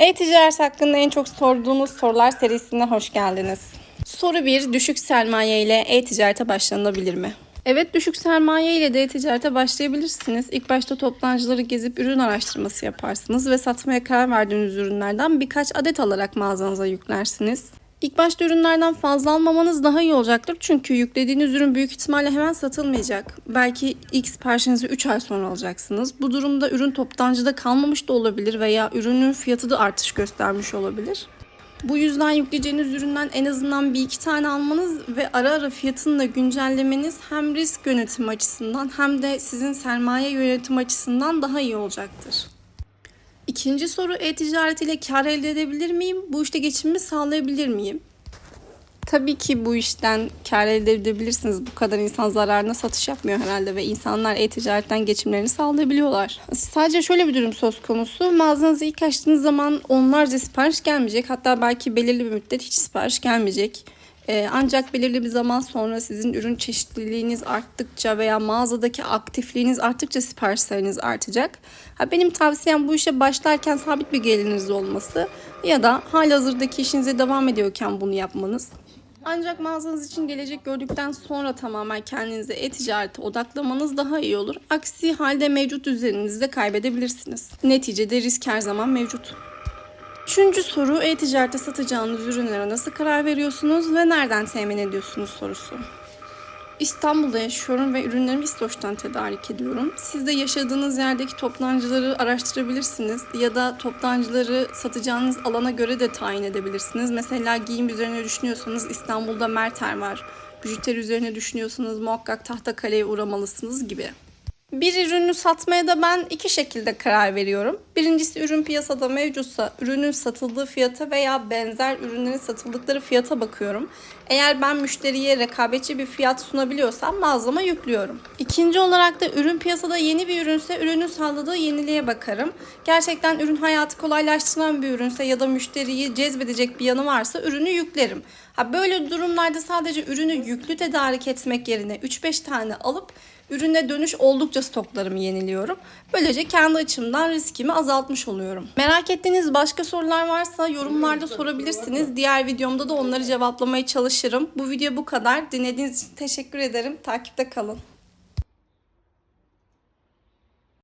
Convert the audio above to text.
E-ticaret hakkında en çok sorduğunuz sorular serisine hoş geldiniz. Soru 1. Düşük sermaye ile e-ticarete başlanabilir mi? Evet düşük sermaye ile de e-ticarete başlayabilirsiniz. İlk başta toptancıları gezip ürün araştırması yaparsınız ve satmaya karar verdiğiniz ürünlerden birkaç adet alarak mağazanıza yüklersiniz. İlk başta ürünlerden fazla almamanız daha iyi olacaktır. Çünkü yüklediğiniz ürün büyük ihtimalle hemen satılmayacak. Belki ilk siparişinizi 3 ay sonra alacaksınız. Bu durumda ürün toptancıda kalmamış da olabilir veya ürünün fiyatı da artış göstermiş olabilir. Bu yüzden yükleyeceğiniz üründen en azından bir iki tane almanız ve ara ara fiyatını da güncellemeniz hem risk yönetimi açısından hem de sizin sermaye yönetimi açısından daha iyi olacaktır. İkinci soru e-ticaret ile kar elde edebilir miyim? Bu işte geçimimi sağlayabilir miyim? Tabii ki bu işten kar elde edebilirsiniz. Bu kadar insan zararına satış yapmıyor herhalde ve insanlar e-ticaretten geçimlerini sağlayabiliyorlar. Sadece şöyle bir durum söz konusu. Mağazanızı ilk açtığınız zaman onlarca sipariş gelmeyecek. Hatta belki belirli bir müddet hiç sipariş gelmeyecek. Ee, ancak belirli bir zaman sonra sizin ürün çeşitliliğiniz arttıkça veya mağazadaki aktifliğiniz arttıkça sipariş sayınız artacak. Ha, benim tavsiyem bu işe başlarken sabit bir geliriniz olması ya da halihazırdaki işinize devam ediyorken bunu yapmanız. Ancak mağazanız için gelecek gördükten sonra tamamen kendinize e-ticarete odaklamanız daha iyi olur. Aksi halde mevcut üzerinizde kaybedebilirsiniz. Neticede risk her zaman mevcut. Üçüncü soru e-ticarette satacağınız ürünlere nasıl karar veriyorsunuz ve nereden temin ediyorsunuz sorusu. İstanbul'da yaşıyorum ve ürünlerimi İstoç'tan tedarik ediyorum. Siz de yaşadığınız yerdeki toptancıları araştırabilirsiniz ya da toptancıları satacağınız alana göre de tayin edebilirsiniz. Mesela giyim üzerine düşünüyorsanız İstanbul'da Merter var. Bijuteri üzerine düşünüyorsanız muhakkak Tahtakale'ye uğramalısınız gibi. Bir ürünü satmaya da ben iki şekilde karar veriyorum. Birincisi ürün piyasada mevcutsa ürünün satıldığı fiyata veya benzer ürünlerin satıldıkları fiyata bakıyorum. Eğer ben müşteriye rekabetçi bir fiyat sunabiliyorsam mağazama yüklüyorum. İkinci olarak da ürün piyasada yeni bir ürünse ürünün sağladığı yeniliğe bakarım. Gerçekten ürün hayatı kolaylaştıran bir ürünse ya da müşteriyi cezbedecek bir yanı varsa ürünü yüklerim. Ha böyle durumlarda sadece ürünü yüklü tedarik etmek yerine 3-5 tane alıp ürüne dönüş oldukça stoklarımı yeniliyorum. Böylece kendi açımdan riskimi azaltmış oluyorum. Merak ettiğiniz başka sorular varsa yorumlarda sorabilirsiniz. Diğer videomda da onları cevaplamaya çalışırım. Bu video bu kadar. Dinlediğiniz için teşekkür ederim. Takipte kalın.